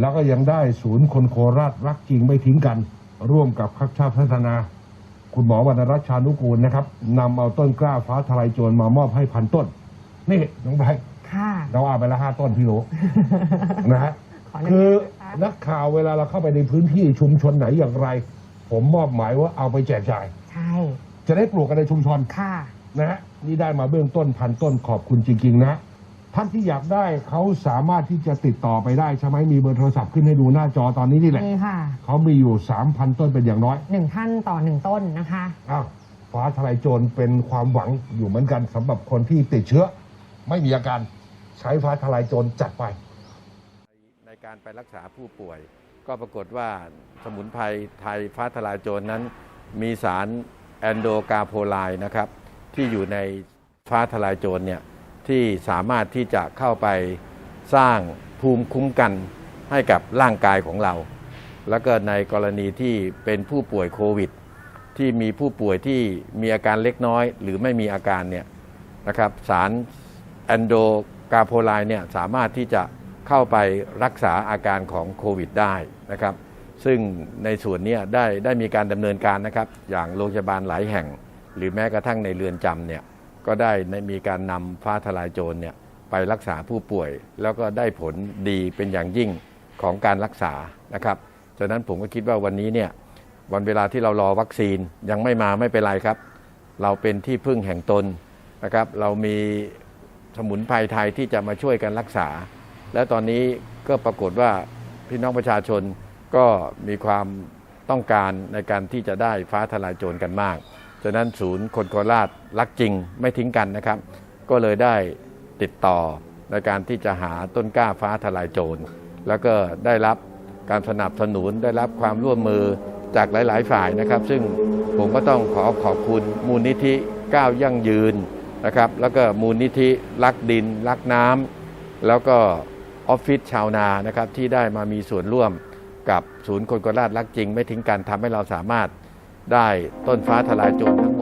แล้วก็ยังได้ศูนย์คนโคราชรักจริงไม่ทิ้งกัน ร่วมกับพักชาติพัฒนา คุณหมอวรรณรัชชานุกูลนะครับนำเอาต้นกล้าฟ้าทลายโจรมามอบให้พันต้น นี่น้องไบร์ทค่ะ เราเอาไปละห้าต้นพี่รู้นะฮะขอหนึ่งคือนะคะนักข่าวเวลาเราเข้าไปในพื้นที่ชุมชนไหนอย่างไร ผมมอบหมายว่าเอาไปแจกจ่าย ใช่ จะได้ปลูกกันในชุมชนค่ะ นะฮะนี่ได้มาเบื้องต้นพันต้นขอบคุณจริง ๆ นะ ท่านที่อยากได้เขาสามารถที่จะติดต่อไปได้ใช่ไหมมีเบอร์โทรศัพท์ขึ้นให้ดูหน้าจอตอนนี้นี่แหละนี่ค่ะเขามีอยู่สามพันต้นเป็นอย่างน้อยหนึ่งท่านต่อหนึ่งต้นนะคะ อ้าวฟ้าทลายโจรเป็นความหวังอยู่เหมือนกันสำหรับคนที่ติดเชื้อ ไม่มีอาการใช้ฟ้าทลายโจรจัดไป ในการไปรักษาผู้ป่วย ก็ปรากฏว่าสมุนไพรไทยฟ้าทลายโจรนั้น มีสารแอนโดกาโพไลนะครับ ที่อยู่ในฟ้าทลายโจรเนี่ย ที่สามารถที่จะเข้าไปสร้างภูมิคุ้มกันให้กับร่างกายของเรา แล้วก็ในกรณีที่เป็นผู้ป่วยโควิด ที่มีผู้ป่วยที่มีอาการเล็กน้อย หรือไม่มีอาการเนี่ยนะครับสารแอนโดกาโพไลเนี่ยสามารถที่จะเข้าไปรักษาอาการของโควิดได้นะครับซึ่งในส่วนนี้ได้ได้มีการดำเนินการนะครับ อย่างโรงพยาบาลหลายแห่ง หรือแม้กระทั่งในเรือนจำเนี่ย ก็ได้มีการนำฟ้าทลายโจรเนี่ยไปรักษาผู้ป่วย แล้วก็ได้ผลดีเป็นอย่างยิ่งของการรักษานะครับฉะนั้นผมก็คิดว่าวันนี้เนี่ยวันเวลาที่เรารอวัคซีนยังไม่มาไม่เป็นไรครับ เราเป็นที่พึ่งแห่งตนนะครับ เรามีสมุนไพรไทยที่จะมาช่วยกันรักษา และตอนนี้ก็ปรากฏว่าพี่น้องประชาชนก็มีความต้องการในการที่จะได้ฟ้าทลายโจรกันมาก ฉะนั้นศูนย์คนโคราชรักจริงไม่ทิ้งกันนะครับ ก็เลยได้ติดต่อในการที่จะหาต้นกล้าฟ้าทลายโจรแล้วก็ได้รับการสนับสนุนได้รับความร่วมมือจากหลาย ๆ ฝ่ายนะครับ ซึ่งผมก็ต้องขอขอบคุณมูลนิธิก้าวยั่งยืนนะครับ แล้วก็มูลนิธิรักดิน รักน้ำแล้วก็ออฟฟิศชาวนานะครับที่ได้มามีส่วนร่วมกับศูนย์คนโคราชรักจริง ไม่ทิ้งกันทำให้เราสามารถ ได้ต้นฟ้าทลายโจรทั้งหมด